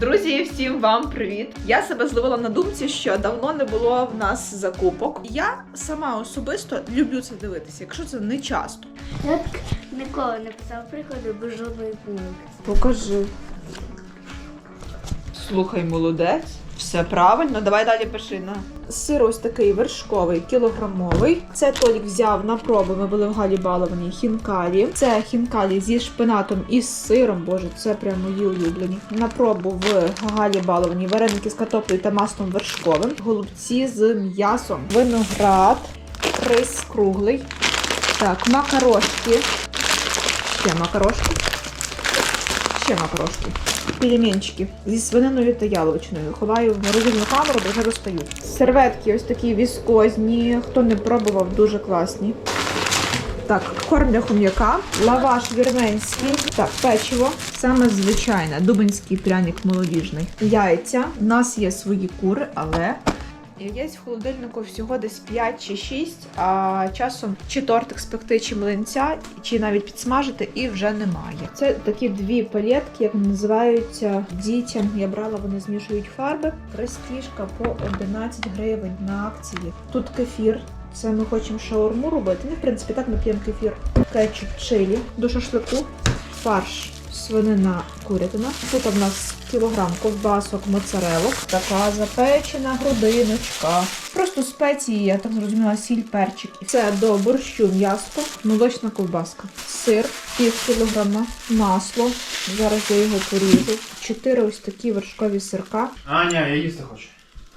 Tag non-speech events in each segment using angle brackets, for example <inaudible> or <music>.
Друзі, всім вам привіт! Я себе зловила на думці, що давно не було в нас закупок. Я сама особисто люблю це дивитися, якщо це не часто. Я так ніколи не писав приходу без жодної помилки. Покажи. Слухай, молодець. Все правильно, давай далі пиши на. Сир ось такий вершковий, кілограмовий. Це Толік взяв на пробу. Ми були в Галі баловані хінкалі. Це хінкалі зі шпинатом і з сиром. Боже, це прям мої улюблені. На пробу в Галі баловані вареники з картоплею та маслом вершковим. Голубці з м'ясом. Виноград, рис круглий. Так, макарошки. Ще макарошки. Ще макарошки. Пельменчики зі свининою та яловичиною. Ховаю в морозильну камеру, бо вже достаю. Серветки ось такі віскозні. Хто не пробував, дуже класні. Так, корм для хом'яка, лаваш вірменський, так, печиво, саме звичайне, дубинський пряник молодіжний. Яйця. У нас є свої кури, але Яєць в холодильнику всього десь 5 чи 6, а часом чи тортик спекти, чи млинця, чи навіть підсмажити, і вже немає. Це такі дві палетки, як називаються дітям. Я брала, вони змішують фарби. Престіжка по 11 гривень на акції. Тут кефір. Це ми хочемо шаурму робити. Ну, в принципі, так ми п'ємо кефір. Кетчуп чилі до шашлику, фарш, свинина, курятина. Тут у нас кілограм ковбасок, моцарелок, така запечена грудиночка. Просто спеції, я так зрозуміла, сіль, перчик. Це до борщу м'яско, молочна ковбаска, сир, пів кілограма, масло. Зараз я його поріжу. Чотири ось такі вершкові сирка. Аня, я їсти хочу.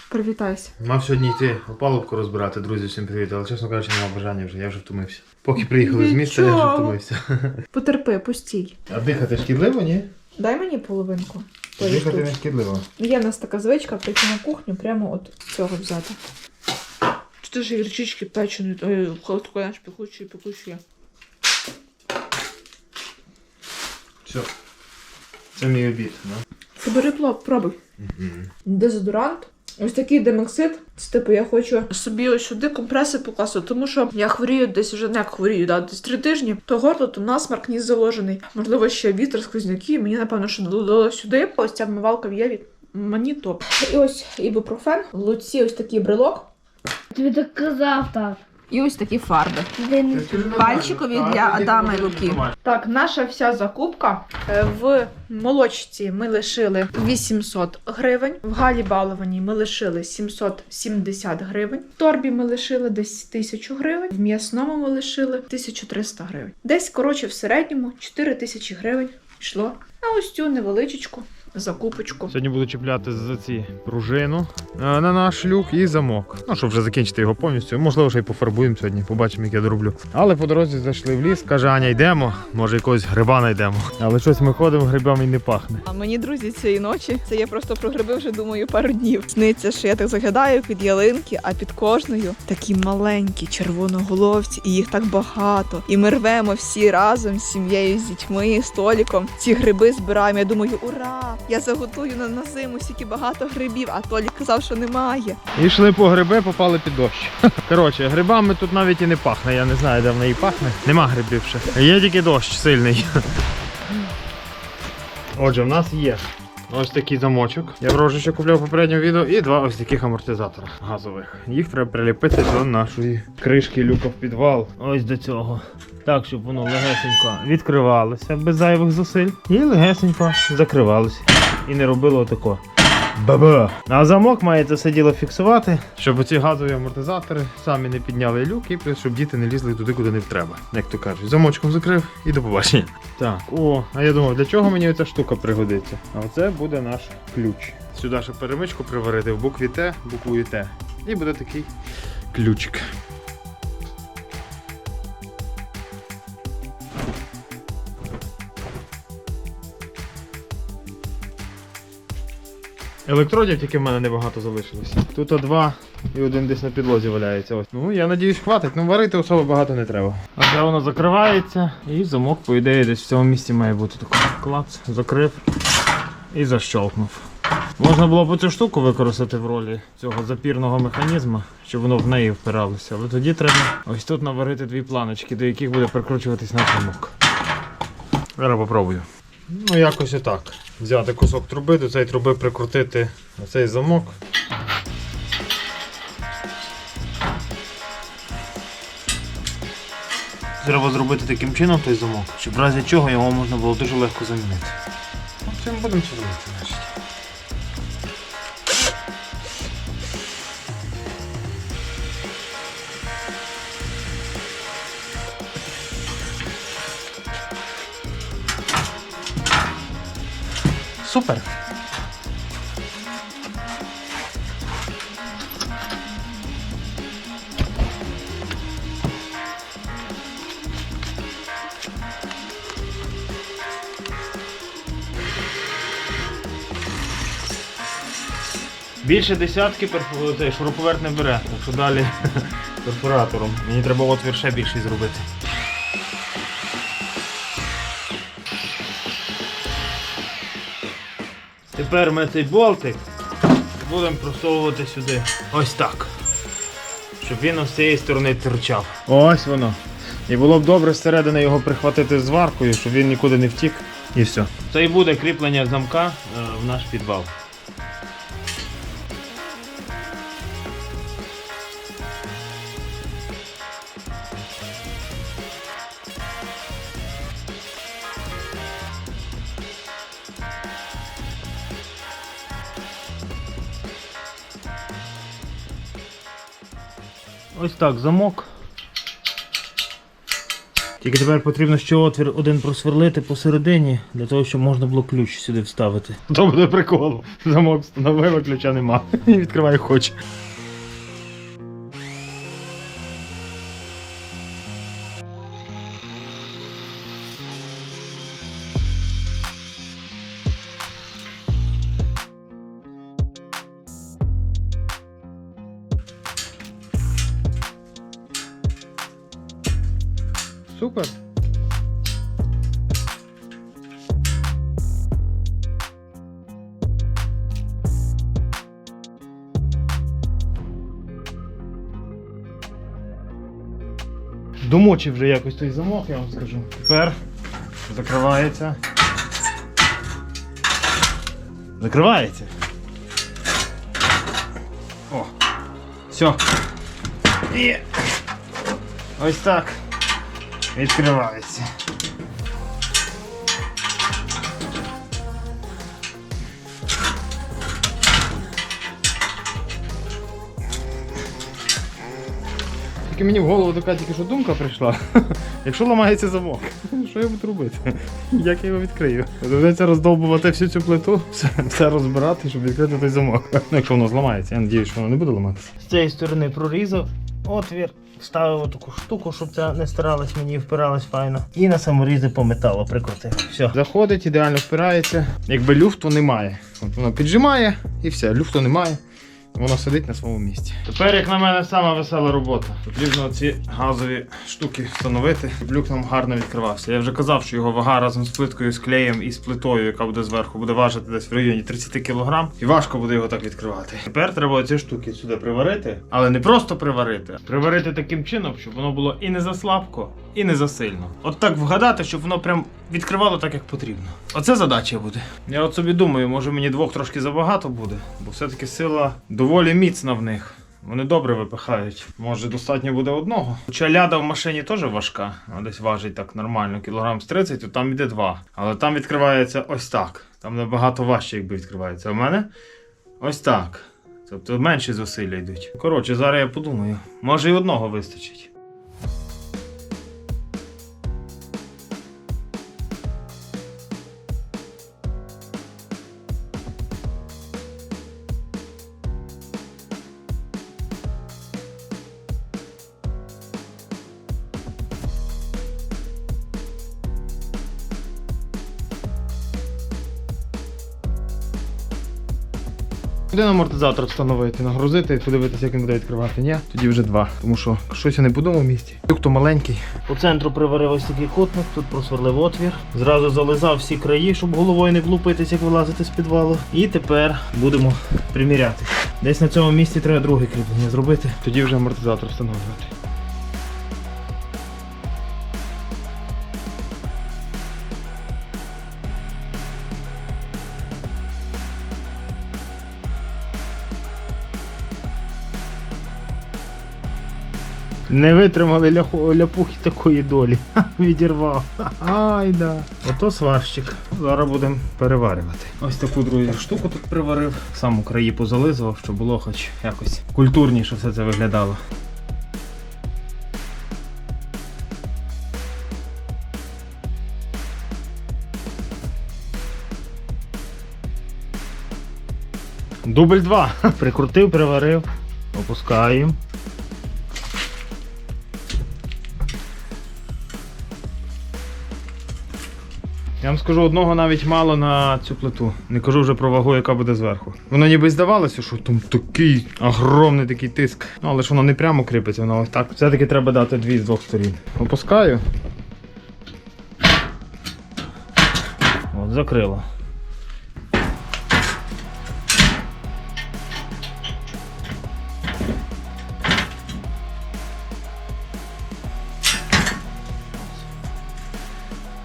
Привітайся. Мав сьогодні йти опалубку розбирати, друзі, всім привіт, але чесно кажучи, немає бажання вже, я вже втомився. Поки приїхали з міста, я вже втомився. <laughs> Потерпи, постій. А дихати шкідливо, ні? Дай мені половинку. Дихати не шкідливо. Є в нас така звичка прийти на кухню прямо от цього взяти. Тут ж гірчички печені, такої наш пекучі, пекучі. Все. Це мій обід, да? Фабери пробуй. Дезодорант. Ось такий демоксид. Це типу я хочу собі ось сюди компреси покласти, тому що я хворію десь вже не як хворію, да, десь три тижні. То горло, то насмарк ніс заложений. Можливо, ще вітер, сквозняки. Мені напевно, що додало сюди. Ось ця вмивалка в Єві. Мені топ. І ось ібупрофен, в луці ось такий брелок. Тобі так казав так. І ось такі фарби. Пальчикові для Адама і Луки. Так, наша вся закупка Е, в молочці ми лишили 800 гривень. В Галі Балованій ми лишили 770 гривень. В торбі ми лишили десь 1000 гривень. В м'ясному ми лишили 1300 гривень. Десь, коротше, в середньому 4000 гривень йшло на ось цю невеличку закупочку. Сьогодні буду чіпляти за ці пружину е, на наш люк і замок. Ну, щоб вже закінчити його повністю. Можливо, ще й пофарбуємо сьогодні, побачимо, як я дороблю. Але по дорозі зайшли в ліс, каже Аня, йдемо, може якогось гриба знайдемо. Але щось ми ходимо, грибами і не пахне. А мені, друзі, цієї ночі, це я просто про гриби вже думаю пару днів. Сниться, що я так заглядаю під ялинки, а під кожною такі маленькі червоноголовці, і їх так багато. І ми рвемо всі разом з сім'єю, з дітьми, з Толіком. Ці гриби збираємо. Я думаю, ура! Я заготую на, на зиму стільки багато грибів, а Толік казав, що немає. І йшли по гриби, попали під дощ. <laughs> Коротше, грибами тут навіть і не пахне. Я не знаю, де в неї пахне. Нема грибів ще. Є тільки дощ сильний. <laughs> Отже, в нас є ось такий замочок. Я врожу, що купляв попереднього відео, і два ось таких амортизатора газових. Їх треба приліпити до нашої кришки люка в підвал. Ось до цього. Так, щоб воно легесенько відкривалося без зайвих зусиль. І легесенько закривалося. І не робило отако. Баба! А замок має це все діло фіксувати, щоб оці газові амортизатори самі не підняли люк і плюс, щоб діти не лізли туди, куди не треба. Як то кажуть, замочком закрив і до побачення. Так, о, а я думав, для чого мені ця штука пригодиться? А оце буде наш ключ. Сюди ще перемичку приварити в букві Т, буквою Т. І буде такий ключик. Електродів тільки в мене небагато залишилося. Тут два і один десь на підлозі валяється. Ось. Ну я надіюсь, хватить. Ну варити особо багато не треба. А це воно закривається і замок, по ідеї, десь в цьому місці має бути такий клац, закрив і защолкнув. Можна було б цю штуку використати в ролі цього запірного механізму, щоб воно в неї впиралося. Але тоді треба ось тут наварити дві планочки, до яких буде прикручуватись наш замок. Зараз попробую. Ну, якось отак. Взяти кусок труби, до цієї труби прикрутити цей замок. Треба зробити таким чином той замок, щоб в разі чого його можна було дуже легко замінити. Ну, Цим будемо це робити, Супер! Більше десятки цей шуруповерт не бере, так що далі <laughs> перфоратором. Мені треба отвір ще більший зробити. Тепер ми цей болтик будемо просовувати сюди. Ось так. Щоб він з цієї сторони торчав. Ось воно. І було б добре зсередини його прихватити зваркою, щоб він нікуди не втік. І все. Це і буде кріплення замка е, в наш підвал. Ось так, замок. Тільки тепер потрібно ще отвір один просверлити посередині, для того, щоб можна було ключ сюди вставити. То буде прикол. Замок встановив, а ключа нема. <laughs> І відкривай хоч. Домочив вже якось той замок, я вам скажу. Тепер закривається. Закривається. О! Все. І ось так. Відкривається. Тільки мені в голову така тільки що думка прийшла. <laughs> Якщо ламається замок, що я буду робити? <laughs> Як я його відкрию? Доведеться роздовбувати всю цю плиту, все, все розбирати, щоб відкрити той замок. <laughs> Ну, якщо воно зламається, я сподіваюся, що воно не буде ламатися. З цієї сторони прорізав отвір, вставив таку штуку, щоб це не стиралась мені і впиралась файно. І на саморізи по металу прикрутив. Все. Заходить, ідеально впирається. Якби люфту немає. От воно піджимає і все, люфту немає. Воно сидить на своєму місці. Тепер, як на мене, сама весела робота. Потрібно ці газові штуки встановити, щоб люк нам гарно відкривався. Я вже казав, що його вага разом з плиткою, з клеєм і з плитою, яка буде зверху, буде важити десь в районі 30 кг. І важко буде його так відкривати. Тепер треба оці штуки сюди приварити, але не просто приварити, приварити таким чином, щоб воно було і не заслабко, і не засильно. От так вгадати, щоб воно прям відкривало так, як потрібно. Оце задача буде. Я от собі думаю, може мені двох трошки забагато буде, бо все-таки сила доволі міцна в них. Вони добре випихають. Може достатньо буде одного. Хоча ляда в машині теж важка, вона десь важить так нормально, кілограм з 30, то там іде два. Але там відкривається ось так. Там набагато важче, якби відкривається. В мене ось так. Тобто менші зусилля йдуть. Коротше, зараз я подумаю. Може і одного вистачить. Один амортизатор встановити, нагрузити і подивитися, як він буде відкривати. Ні, тоді вже два. Тому що щось я не подумав в місті. Люк то маленький. По центру приварив ось такий кутник, тут просверлив отвір. Зразу зализав всі краї, щоб головою не влупитись, як вилазити з підвалу. І тепер будемо приміряти. Десь на цьому місці треба друге кріплення зробити. Тоді вже амортизатор встановлювати. Не витримали ляху- ляпухи такої долі. Ха, Відірвав. Ай да. Ото сварщик. Зараз будемо переварювати. Ось таку друзі штуку тут приварив. Сам у краї позализував, щоб було хоч якось культурніше все це виглядало. Дубль 2. <laughs> Прикрутив, приварив. Опускаємо. Я вам скажу, одного навіть мало на цю плиту. Не кажу вже про вагу, яка буде зверху. Воно ніби здавалося, що там такий огромний такий тиск. Ну, але ж воно не прямо кріпиться, воно ось так. Все-таки треба дати дві з двох сторін. Опускаю. От, закрило.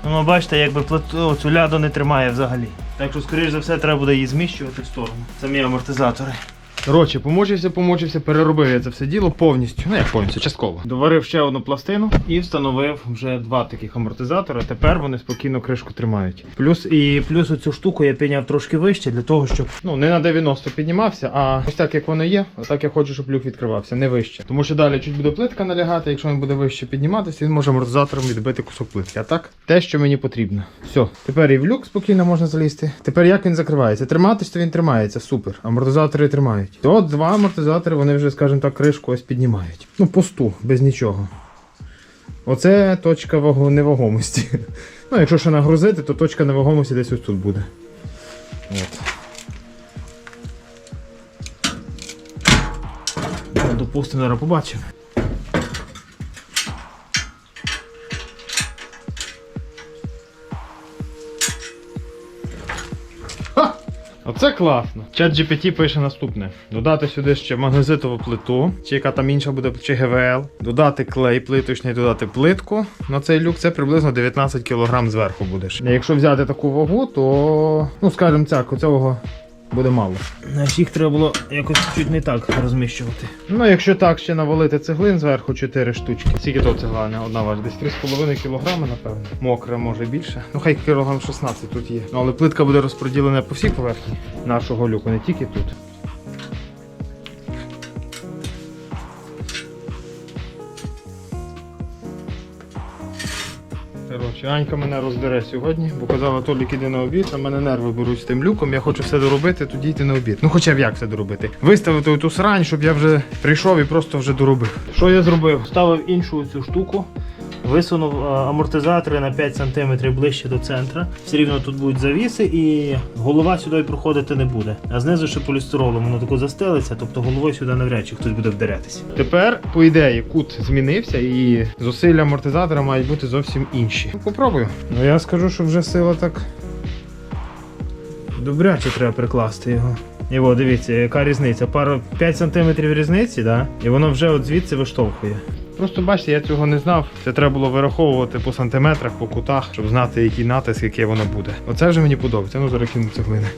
Ну, бачите, якби плату цю ляду не тримає взагалі. Так що, скоріш за все, треба буде її зміщувати в сторону. Самі амортизатори. Коротше, помучився, помучився, переробив я це все діло повністю. Ну як повністю, частково. Доварив ще одну пластину і встановив вже два таких амортизатори. Тепер вони спокійно кришку тримають. Плюс і плюс оцю штуку я підняв трошки вище для того, щоб ну не на 90 піднімався, а ось так як воно є, отак я хочу, щоб люк відкривався, не вище. Тому що далі чуть буде плитка налягати, якщо він буде вище підніматися, він може амортизатором відбити кусок плитки. А так, те, що мені потрібно. Все, тепер і в люк спокійно можна залізти. Тепер як він закривається? Триматись, то він тримається, супер. Амортизатори тримають. То от два амортизатори, вони вже, скажімо так, кришку ось піднімають. Ну, пусту, без нічого. Оце точка вагу... невагомості. <laughs> Ну, якщо ще нагрузити, то точка невагомості десь ось тут буде. От. Допустимо, зараз побачимо. Оце класно. Чат GPT пише наступне: додати сюди ще магнезитову плиту, чи яка там інша буде, чи ГВЛ, додати клей плиточний, додати плитку на цей люк, це приблизно 19 кг зверху будеш. Якщо взяти таку вагу, то ну скажімо так, оцього буде мало. Значить, їх треба було якось чуть не так розміщувати. Ну, якщо так ще навалити цеглин зверху 4 штучки. Скільки то цеглина Не одна важить? Десь 3,5 кг, напевно. Мокре, може більше. Ну хай кілограм 16 тут є. Ну але плитка буде розподілена по всій поверхні нашого люку, не тільки тут. Коротше, Анька мене роздере сьогодні, бо казала, Толік іди на обід, а мене нерви беруть з тим люком. Я хочу все доробити, тоді йти на обід. Ну хоча б як все доробити. Виставити ту срань, щоб я вже прийшов і просто вже доробив. Що я зробив? Ставив іншу цю штуку. Висунув е, амортизатори на 5 см ближче до центра. Все рівно тут будуть завіси, і голова сюди проходити не буде. А знизу ще полістиролом воно тако застелиться, тобто головою сюди навряд чи хтось буде вдарятися. Тепер, по ідеї, кут змінився і зусилля амортизатора мають бути зовсім інші. Ну, попробую. Ну я скажу, що вже сила так. Добряче треба прикласти його. І о, дивіться, яка різниця. Пару 5 см різниці, да? і воно вже от звідси виштовхує. Просто бачите, я цього не знав. Це треба було вираховувати по сантиметрах, по кутах, щоб знати, який натиск, яке воно буде. Оце вже мені подобається. Ну зараз кину цеглини.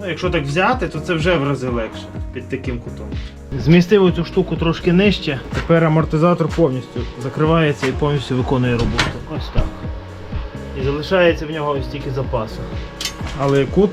Ну, якщо так взяти, то це вже в рази легше під таким кутом. Змістив цю штуку трошки нижче. Тепер амортизатор повністю закривається і повністю виконує роботу. Ось так. І залишається в нього ось тільки запасу. Але кут,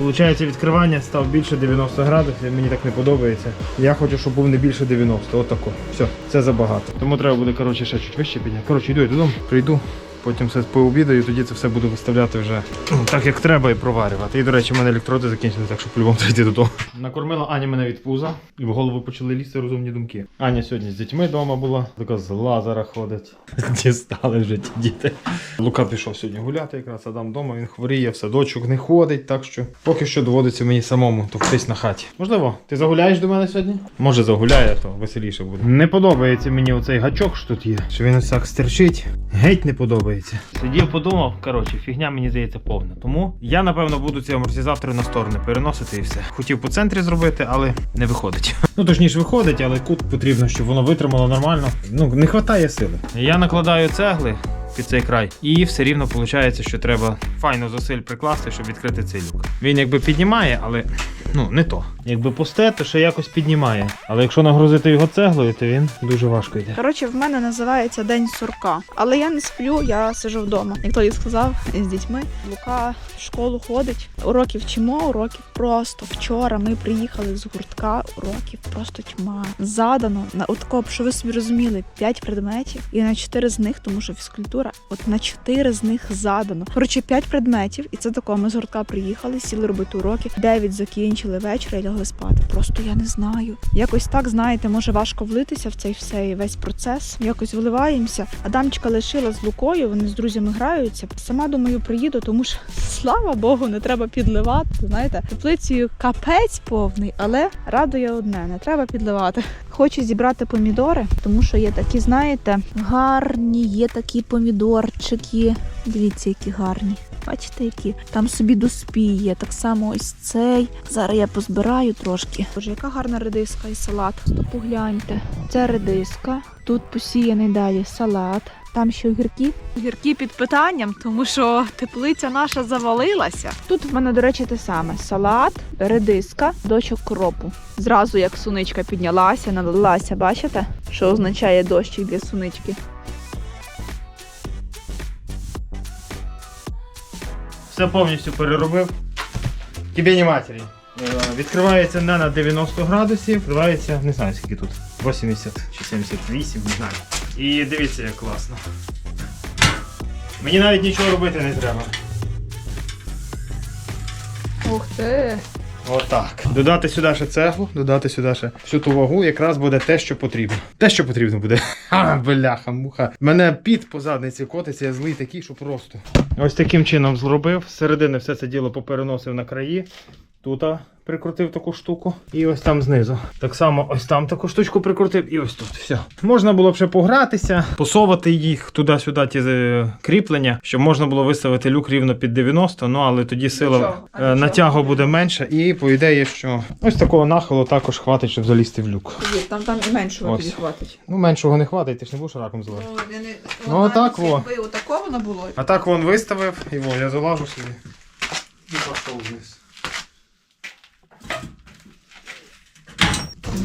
виходить, відкривання став більше 90 градусів, мені так не подобається. Я хочу, щоб був не більше 90. Отако. Все, це забагато. Тому треба буде коротше, ще чуть вище підняти. Коротше, йду я додому, прийду. Потім все пообідаю, тоді це все буду виставляти вже ну, так, як треба, і проварювати. І, до речі, в мене електроди закінчилися, так що по-любому йти додому. Накормила Аня мене від пуза, і в голову почали лізти розумні думки. Аня сьогодні з дітьми вдома була, така з лазера ходить. <laughs> Дістали вже ті діти. Лука пішов сьогодні гуляти, якраз Адам вдома, він хворіє, в садочок не ходить, так що поки що доводиться мені самому товктись на хаті. Можливо, ти загуляєш до мене сьогодні? Може загуляє, то веселіше буде. Не подобається мені оцей гачок, що тут є. Що він ось так стерчить. Геть не подобається. Сидів, подумав, коротше, фігня мені здається повна. Тому я напевно буду ці амортизатори на сторони переносити і все. Хотів по центрі зробити, але не виходить. <laughs> Ну точніше виходить, але кут потрібно, щоб воно витримало нормально. Ну не вистачає сили. Я накладаю цегли. Під цей край, і все рівно виходить, що треба файно зусиль прикласти, щоб відкрити цей люк. Він якби піднімає, але ну не то. Якби пусте, то ще якось піднімає. Але якщо нагрузити його цеглою, то він дуже важко йде. Коротше, в мене називається День сурка. Але я не сплю, я сижу вдома. Як той сказав, з дітьми. Лука в школу ходить. Уроків вчимо, уроків просто. Вчора ми приїхали з гуртка, уроків просто тьма. Задано на от такого, щоб ви собі розуміли, 5 предметів, і на 4 з них, тому що фізкультура, от на 4 з них задано. Коротше, 5 предметів, і це такого. Ми з гуртка приїхали, сіли робити уроки. 9 закінчили вечора лягли спати. Просто я не знаю. Якось так, знаєте, може важко влитися в цей всей весь процес. Якось вливаємося. Адамчика лишила з Лукою, вони з друзями граються. Сама думаю, приїду, тому що <laughs> слава Богу, не треба підливати. Знаєте, теплицею капець повний, але радує одне: не треба підливати. Хочу зібрати помідори, тому що є такі, знаєте, гарні, є такі помідорчики. Дивіться, які гарні. Бачите, які там собі доспіє. Так само ось цей. Зараз я позбираю трошки. Боже, яка гарна редиска і салат. То погляньте. Це редиска. Тут посіяний далі салат. Там ще огірки. Огірки під питанням, тому що теплиця наша завалилася. Тут в мене, до речі, те саме: салат, редиска, дощок кропу. Зразу як суничка піднялася, налилася, бачите? Що означає дощик для сунички? Все повністю переробив. Кібені матері. Е, Відкривається не на 90 градусів, відкривається, не знаю скільки тут, 80 чи 78, не знаю. І дивіться, як класно. Мені навіть нічого робити не треба. Ух ти! Отак. Додати сюди ще цеглу, додати сюди ще всю ту вагу, якраз буде те, що потрібно. Те, що потрібно буде. <laughs> Ха, бляха, муха. Мене піт по задниці котиться, я злий такий, що просто. Ось таким чином зробив. З середини все це діло попереносив на краї. Тут прикрутив таку штуку. І ось там знизу. Так само ось там таку штучку прикрутив, і ось тут. Все. Можна було б ще погратися, посовати їх туди-сюди, ті е, кріплення, щоб можна було виставити люк рівно під 90, ну але тоді сила е, натягу буде менша. І по ідеї, що ось такого нахилу також хватить, щоб залізти в люк. Там там і меншого Ось. тобі хватить. Ну, меншого не хватить, ти ж не будеш раком заливати. я не... Ну, отак во. Отако воно було. А так вон виставив, і во, я залажу собі. І пішов вниз.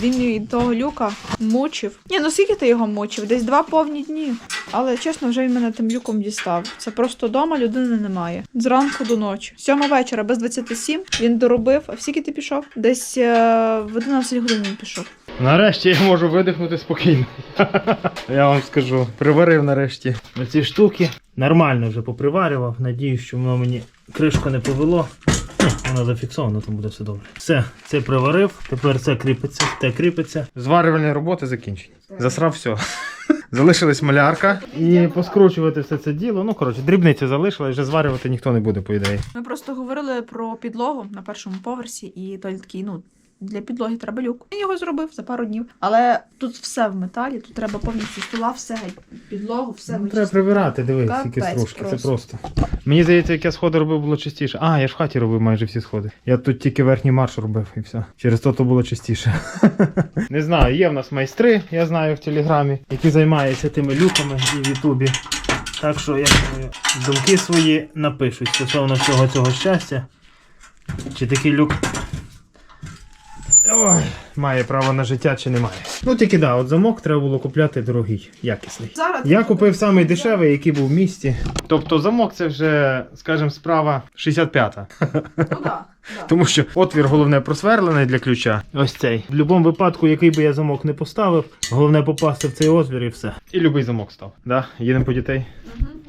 Він від того люка мучив. Ні, ну скільки ти його мучив? Десь два повні дні. Але чесно, вже він мене тим люком дістав. Це просто дома людини немає. Зранку до ночі. Сьома вечора без 27 він доробив. А скільки ти пішов? Десь е, в 11 годин він пішов. Нарешті я можу видихнути спокійно. <laughs> я вам скажу, приварив нарешті ці штуки. Нормально вже поприварював. Надіюсь, що воно мені кришку не повело. Ні, зафіксована, тому буде все добре. Все, це приварив. Тепер це кріпиться, те кріпиться. Зварювальні роботи закінчені. Засрав все. <laughs> Залишилась малярка. І поскручувати все це діло. Ну, коротше, дрібниця залишилась, вже зварювати ніхто не буде, по ідеї. Ми просто говорили про підлогу на першому поверсі, і той такий, ну. Для підлоги треба люк. Він його зробив за пару днів. Але тут все в металі, тут треба повністю стола, все підлогу, все Ну, треба прибирати, дивись, скільки стружки, це просто. просто. Мені здається, як я сходи робив, було чистіше. А, я ж в хаті робив майже всі сходи. Я тут тільки верхній марш робив і все. Через то то було чистіше. <laughs> Не знаю, є в нас майстри, я знаю в телеграмі, які займаються тими люками і в Ютубі. Так що я думаю, думки свої напишуть стосовно всього цього щастя. Чи такий люк має право на життя чи немає. Ну тільки да, от замок треба було купляти дорогий, якісний. Зараз Я купив самий дешевий, який був в місті. Тобто замок це вже, скажімо, справа 65-та. Ну, да, да. <laughs> Тому що отвір головне просверлений для ключа. Ось цей. В будь-якому випадку, який би я замок не поставив, головне попасти в цей отвір і все. І любий замок став. Да? Їдемо по дітей.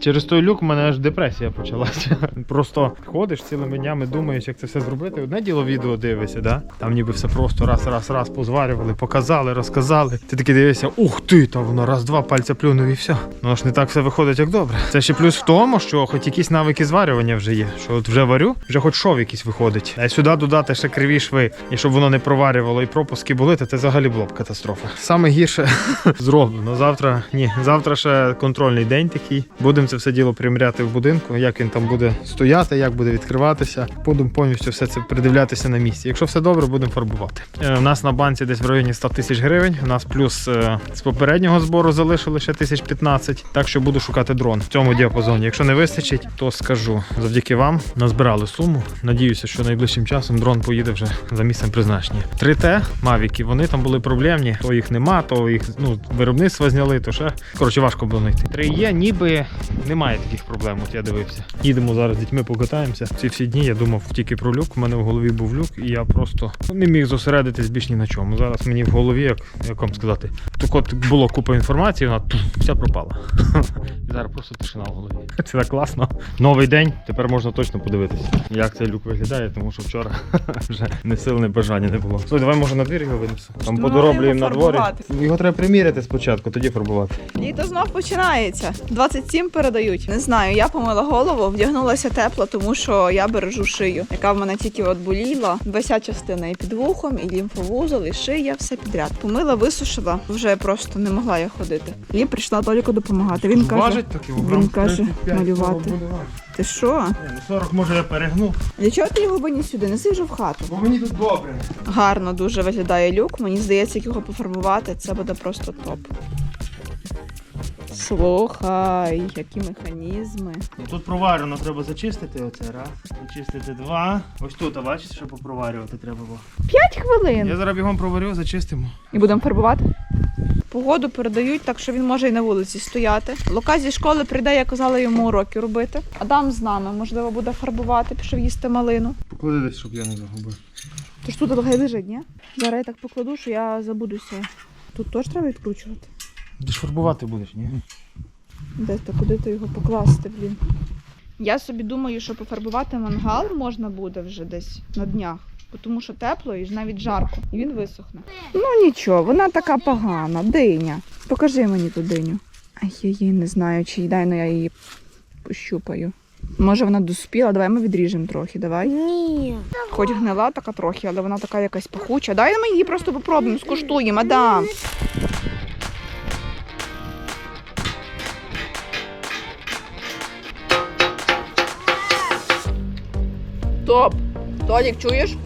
Через той люк в мене аж депресія почалася. <laughs> Просто ходиш цілими днями, думаєш, як це все зробити. Одне діло відео дивишся, да? там ніби все просто раз, раз, раз позварювали, показали, розказали. Ти такий дивишся, ух ти, та воно раз-два пальця плюнув і все. Ну ж не так все виходить, як добре. Це ще плюс в тому, що хоч якісь навики зварювання вже є. Що от вже варю, вже хоч шов якийсь виходить. А сюди додати ще криві шви, і щоб воно не проварювало і пропуски були, то це взагалі було б катастрофа. Саме гірше <laughs> зроблено. Завтра ні, завтра ще контрольний день такий. Будемо Будемо це все діло приміряти в будинку, як він там буде стояти, як буде відкриватися. Будемо повністю все це придивлятися на місці. Якщо все добре, будемо фарбувати. Е, У нас на банці десь в районі 100 тисяч гривень. У нас плюс е, з попереднього збору залишили ще тисяч 15. Так що буду шукати дрон в цьому діапазоні. Якщо не вистачить, то скажу завдяки вам назбирали суму. Надіюся, що найближчим часом дрон поїде вже за місцем призначення. 3T Mavic, вони там були проблемні, то їх нема, то їх ну виробництва зняли, то ще коротше важко було знайти. 3 ніби немає таких проблем. От я дивився. Їдемо зараз з дітьми, покатаємося. Ці всі дні я думав тільки про люк. У мене в голові був люк, і я просто не міг зосередитись більш ні на чому. Зараз мені в голові, як, як вам сказати, так от було купа інформації, вона туф, вся пропала. <laughs> Зараз просто тишина в голові. Це так класно. Новий день. Тепер можна точно подивитися, як цей люк виглядає, тому що вчора <laughs> вже не сил, не бажання не було. Слухай, давай може на двір його винесу. Там подороблюємо на дворі. Його треба приміряти спочатку, тоді фарбувати. Літо знов починається. 27 передають. Не знаю, я помила голову, вдягнулася тепло, тому що я бережу шию, яка в мене тільки от боліла. Вся частина і під вухом, і лімфовузол, і шия, все підряд. Помила, висушила, вже просто не могла я ходити. І прийшла Толіку допомагати. Він каже: Важить так його він каже, малювати. ти що? Ні, ну 40 може я перегнув, Для чого ти його виніс сюди? Неси вже в хату. бо мені тут добре. Гарно дуже виглядає люк. Мені здається, як його пофарбувати, це буде просто топ. Слухай, які механізми. Ну тут проварено, треба зачистити оце, раз. Зачистити два. Ось тут, а бачите, що попроварювати треба було. П'ять хвилин. Я зараз бігом проварю, зачистимо. І будемо фарбувати. Погоду передають, так що він може і на вулиці стояти. Лука зі школи прийде, я казала йому уроки робити. Адам з нами, можливо, буде фарбувати, пішов їсти малину. Поклади десь, щоб я не загубив. Тож тут хай лежить, ні? Зараз я так покладу, що я забудуся. Тут теж треба відкручувати. Ти ж фарбувати будеш, ні? Де то, куди то його покласти, блін? Я собі думаю, що пофарбувати мангал можна буде вже десь на днях, тому що тепло і ж навіть жарко, і він висохне. Ну нічого, вона така погана, диня. Покажи мені ту диню. Ай, я її не знаю, чи дай, ну я її пощупаю. Може вона доспіла, давай ми відріжемо трохи, давай. Ні. Хоч гнила така трохи, але вона така якась пахуча. Дай ми її просто попробуємо, скуштуємо, Адам. Топ. Толік, чуєш?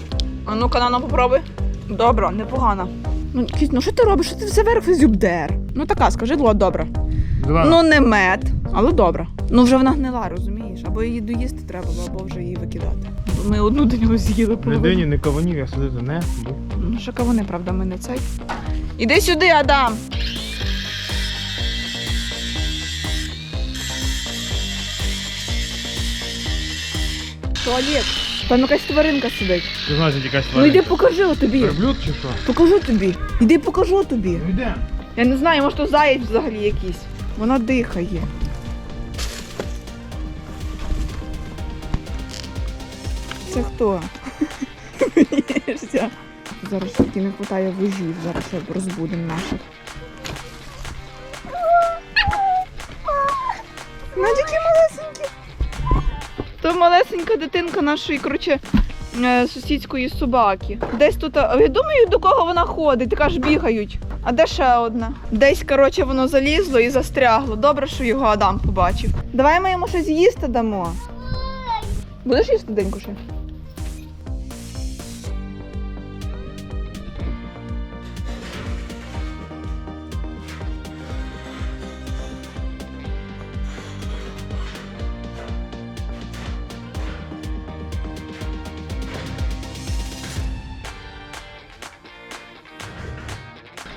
А ну-ка, на ну попробуй. Добре, непогано. Ну, Кіт, ну що ти робиш? Що ти все верх зюбдер? Ну така, скажи, ло, добре. Два. Ну не мед, але добре. Ну вже вона гнила, розумієш? Або її доїсти треба, або вже її викидати. Бо Ми одну дню з'їли не половину. дині, не кавунів, я сюди не. Ну, що кавуни, правда, ми не цей. Іди сюди, Адам. Туалет. Там якась тваринка сидить. Ти знаєш, якась Ну йди покажи тобі. Верблюд чи що? Покажу тобі. Іди покажу тобі. Ну йде. Я не знаю, може то заєць взагалі якийсь. Вона дихає. Це хто? Боїшся? Зараз таки не вистачає вужів, зараз розбудемо наших. Надіки малесенькі. То малесенька дитинка нашої, коротше, е, сусідської собаки. Десь тут, я думаю, до кого вона ходить, така ж бігають. А де ще одна? Десь, коротше, воно залізло і застрягло. Добре, що його Адам побачив. Давай ми йому щось їсти дамо. Будеш їсти деньку ще?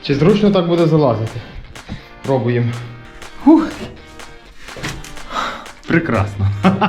Чи зручно так буде залазити? Пробуємо. Фух. Прекрасно. <laughs>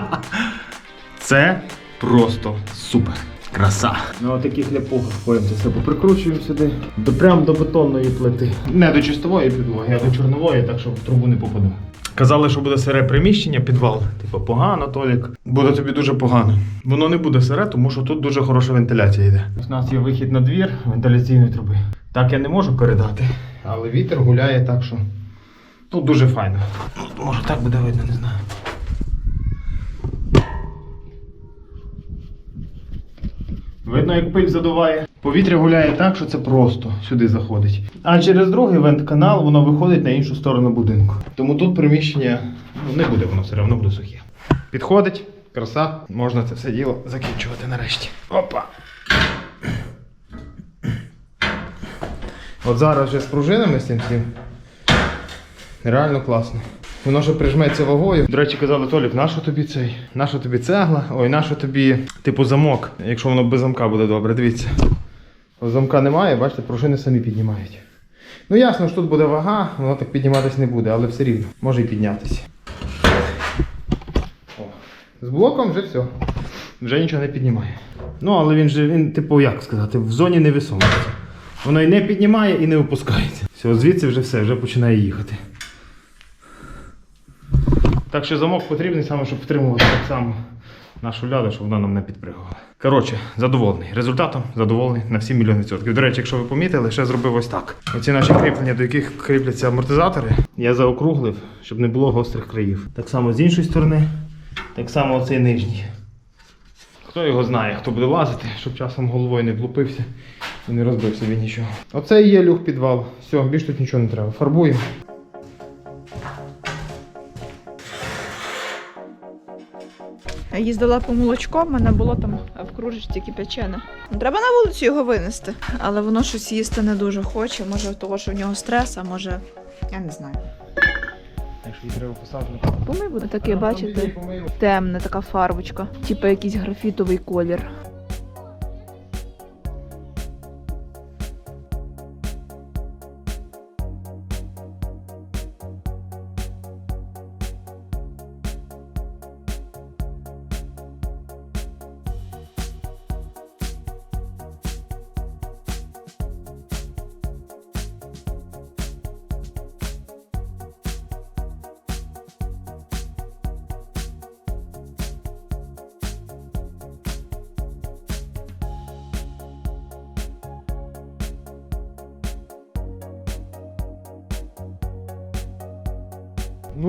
Це просто супер. Краса. На таких ляпухах ходимо це все поприкручуємо сюди. До, прямо до бетонної плити. Не до чистової підлоги, а до чорнової, так що в трубу не попаду. Казали, що буде сире приміщення, підвал. Типу, погано, Толік. Буде тобі дуже погано. Воно не буде сире, тому що тут дуже хороша вентиляція йде. У нас є вихід на двір вентиляційної труби. Так я не можу передати, але вітер гуляє так, що тут дуже файно. Може так буде видно, не знаю. Видно, як пиль задуває. Повітря гуляє так, що це просто сюди заходить. А через другий вент-канал воно виходить на іншу сторону будинку. Тому тут приміщення ну, не буде воно все одно буде сухе. Підходить, краса, можна це все діло закінчувати нарешті. Опа! От зараз вже з пружинами з цим. Реально класно. Воно ще прижметься вагою. До речі, казали, Толік, нащо тобі цей? Нащо тобі цегла? Ой, нащо тобі, типу, замок, якщо воно без замка буде добре. Дивіться. Ось замка немає, бачите, пружини самі піднімають. Ну ясно, що тут буде вага, воно так підніматись не буде, але все рівно може і піднятися. О. З блоком вже все. Вже нічого не піднімає. Ну, але він же, він, типу, як сказати, в зоні не невесомості. Воно і не піднімає, і не опускається. Все, звідси вже все, вже починає їхати. Так що замок потрібний саме, щоб втримувати так само нашу ляду, щоб вона нам не підпригувала. Коротше, задоволений. Результатом задоволений на всі мільйони відсотків. До речі, якщо ви помітили, ще зробив ось так. Оці наші кріплення, до яких кріпляться амортизатори, я заокруглив, щоб не було гострих країв. Так само з іншої сторони, так само оцей нижній. Хто його знає, хто буде лазити, щоб часом головою не влупився і не розбив собі нічого. Оце є люк підвал. Все, більш тут нічого не треба. Фарбуємо. Їздила по молочко, в мене було там в кружечці кипячене. Треба на вулицю його винести. Але воно щось їсти не дуже хоче. Може, того, що в нього стрес, а може. Я не знаю. Якщо її треба посадити, Помий буде таке, бачите? Темна така фарбочка, типу якийсь графітовий колір.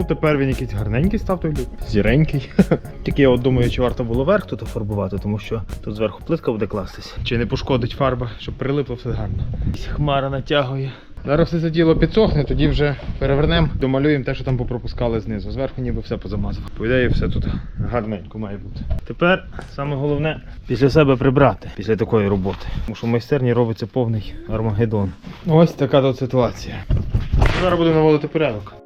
Тепер він якийсь гарненький став той люк. Зіренький. <laughs> Тільки я от думаю, чи варто було верх тут фарбувати, тому що тут зверху плитка буде кластись. Чи не пошкодить фарба, щоб прилипло все гарно. Хмара натягує. Зараз все це діло підсохне, тоді вже перевернемо, домалюємо те, що там попропускали знизу. Зверху ніби все позамазав. По ідеї, все тут гарненько має бути. Тепер саме головне після себе прибрати після такої роботи. Тому що в майстерні робиться повний армагеддон. Ось така тут ситуація. Зараз буду наводити порядок.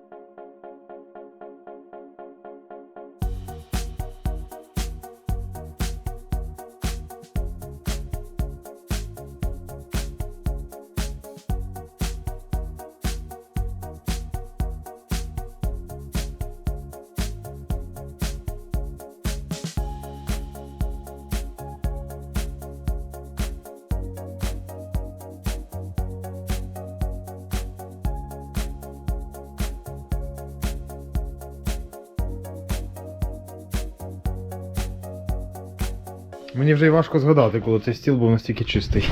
Мені вже й важко згадати, коли цей стіл був настільки чистий.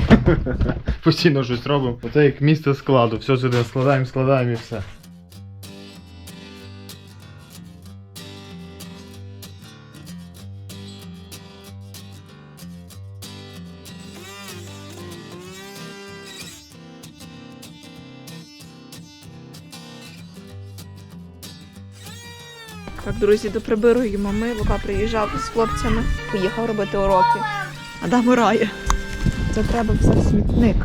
<laughs> Постійно щось робимо. Оце як місце складу. Все сюди складаємо, складаємо і все. Так, до доприбируємо ми. Лука приїжджав з хлопцями, поїхав робити уроки. Адам грає. Це треба все в смітник.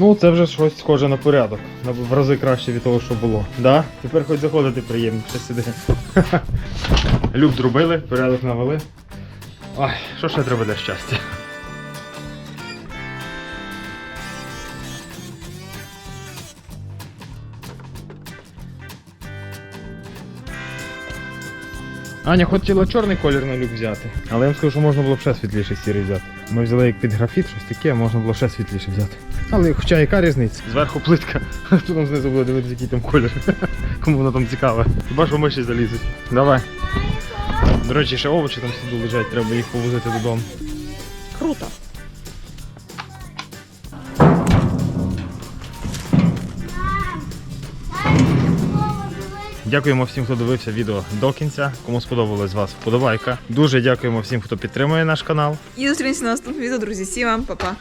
Ну, це вже щось схоже на порядок. В рази краще від того, що було. Да? Тепер хоч заходити приємно, ще сюди. <laughs> Люб зробили, порядок навели. Ой, що ще треба для щастя? Аня хотіла чорний колір на люк взяти. Але я вам скажу, що можна було б ще світліший сірий взяти. Ми взяли як під графіт, щось таке, можна було ще світліше взяти. Але хоча яка різниця? Зверху плитка, а <laughs> тут там знизу буде дивитися, який там колір. <laughs> Кому воно там цікаве. Хіба що миші залізуть. Давай. До речі, ще овочі там сюди лежать, треба їх повозити додому. Круто. Дякуємо всім, хто дивився відео до кінця. Кому сподобалось вас вподобайка. Дуже дякуємо всім, хто підтримує наш канал. І зустрінемося на наступному відео, друзі. Всім вам па-па.